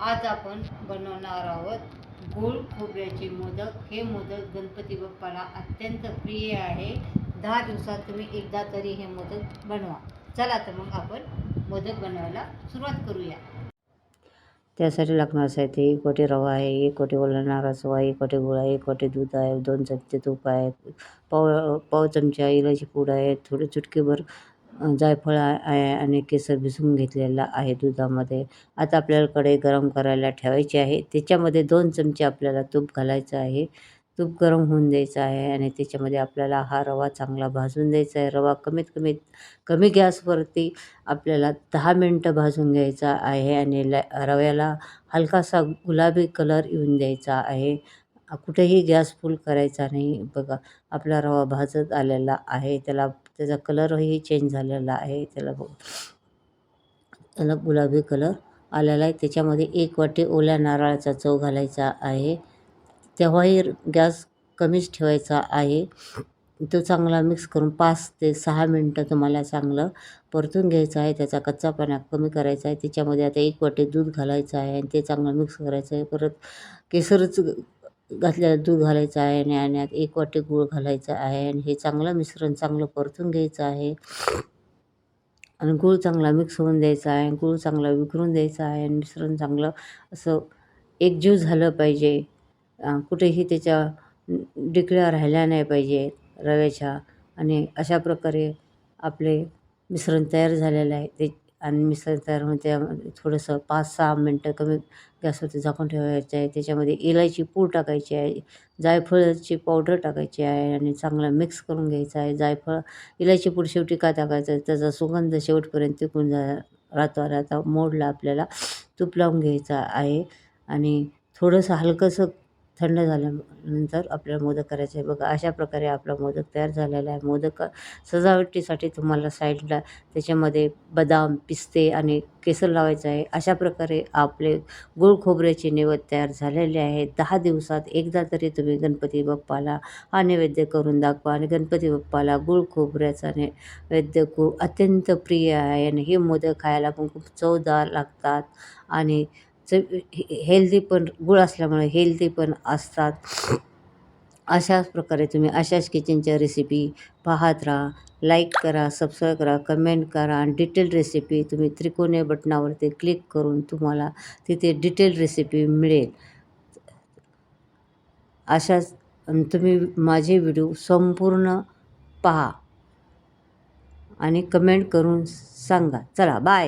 आज आपण बनवणार आहोत गोड खोबऱ्याचे मोदक. हे मोदक गणपती बाप्पाला अत्यंत प्रिय आहे. दहा दिवसात तुम्ही एकदा तरी हे मोदक बनवा. चला तर मग आपण मोदक बनवायला सुरुवात करूया. त्यासाठी लागणार साहित्य एक वाटी रवा आहे एक वाटी ओला रसवा आहे एक वाटी गुळ आहे एक वाटी दूध आहे दोन चमचे तूप आहे पाव पाव चमचा इलायची पूड आहे थोडी चुटकीभर जायफळ आहे आणि केसर भिजवून घेतलेला आहे दुधामध्ये. आता आपल्याला कढई गरम करायला ठेवायची आहे. त्याच्यामध्ये दोन चमचे आपल्याला तूप घालायचं आहे. तूप गरम होऊन द्यायचं आहे आणि त्याच्यामध्ये आपल्याला हा रवा चांगला भाजून द्यायचा आहे. रवा कमीत कमी कमी गॅसवरती आपल्याला दहा मिनटं भाजून घ्यायचा आहे आणि ल रव्याला हलकासा गुलाबी कलर येऊन द्यायचा आहे. कुठेही गॅस फुल करायचा नाही. बघा आपला रवा भाजत आलेला आहे. त्याला त्याचा कलरही चेंज झालेला आहे. त्याला बघ त्याला गुलाबी कलर आलेला आहे. त्याच्यामध्ये एक वाटी ओल्या नारळाचा चव घालायचा आहे. तेव्हाही गॅस कमीच ठेवायचा आहे. तो चांगला मिक्स करून पाच ते सहा मिनटं तुम्हाला चांगलं परतून घ्यायचं आहे. त्याचा कच्चापणा कमी करायचा आहे. त्याच्यामध्ये आता एक वाटी दूध घालायचं आहे आणि ते चांगलं मिक्स करायचं आहे. परत केसरच घातल्या दूध घालायचं आहे आणि आणि एक वाटी गूळ घालायचा आहे आणि हे चांगलं मिश्रण चांगलं परतून घ्यायचं आहे. आणि गूळ चांगला मिक्स होऊन द्यायचा आहे गूळ चांगला विखरून द्यायचा आहे आणि मिश्रण चांगलं असं एकजीव झालं पाहिजे. कुठेही त्याच्या डिकळ्या राहिल्या नाही पाहिजे रव्याच्या. आणि अशा प्रकारे आपले मिश्रण तयार झालेलं आहे. ते आणि मिसळ तयार होऊन त्यामध्ये थोडंसं पाच सहा मिनटं कमी गॅसवरती झाकून ठेवायचं आहे. त्याच्यामध्ये इलायची पूड टाकायची आहे जायफळाची पावडर टाकायची आहे आणि चांगला मिक्स करून घ्यायचा आहे. जायफळ इलायची पूड शेवटी का टाकायचं आहे? त्याचा सुगंध शेवटपर्यंत टिकून जा राहतो राहता. मोडला आपल्याला तूप लावून घ्यायचा आहे. आणि थोडंसं हलकंसं थंड झाल्यानंतर आपल्याला मोदक करायचे आहे. बघा अशा प्रकारे आपला मोदक तयार झालेला आहे. मोदक सजावटीसाठी तुम्हाला साईडला त्याच्यामध्ये बदाम पिस्ते आणि केसर लावायचं आहे. अशा प्रकारे आपले गुळ खोबऱ्याचे नैवेद्य तयार झालेले आहे. दहा दिवसात एकदा तरी तुम्ही गणपती बाप्पाला हा नैवेद्य करून दाखवा आणि गणपती बाप्पाला गुळ खोबऱ्याचा नैवेद्य खूप अत्यंत प्रिय आहे. आणि हे मोदक खायला पण खूप चवदार लागतात. आणि च हेल्दी पण गुळ असल्यामुळे हेल्दी पण असतात. अशाच प्रकारे तुम्ही अशाच किचनच्या रेसिपी पाहत राहा. लाईक करा सबस्क्राईब करा कमेंट करा आणि डिटेल रेसिपी तुम्ही त्रिकोणी बटनावरती क्लिक करून तुम्हाला तिथे डिटेल रेसिपी मिळेल. अशाच तुम्ही माझे व्हिडिओ संपूर्ण पहा आणि कमेंट करून सांगा. चला बाय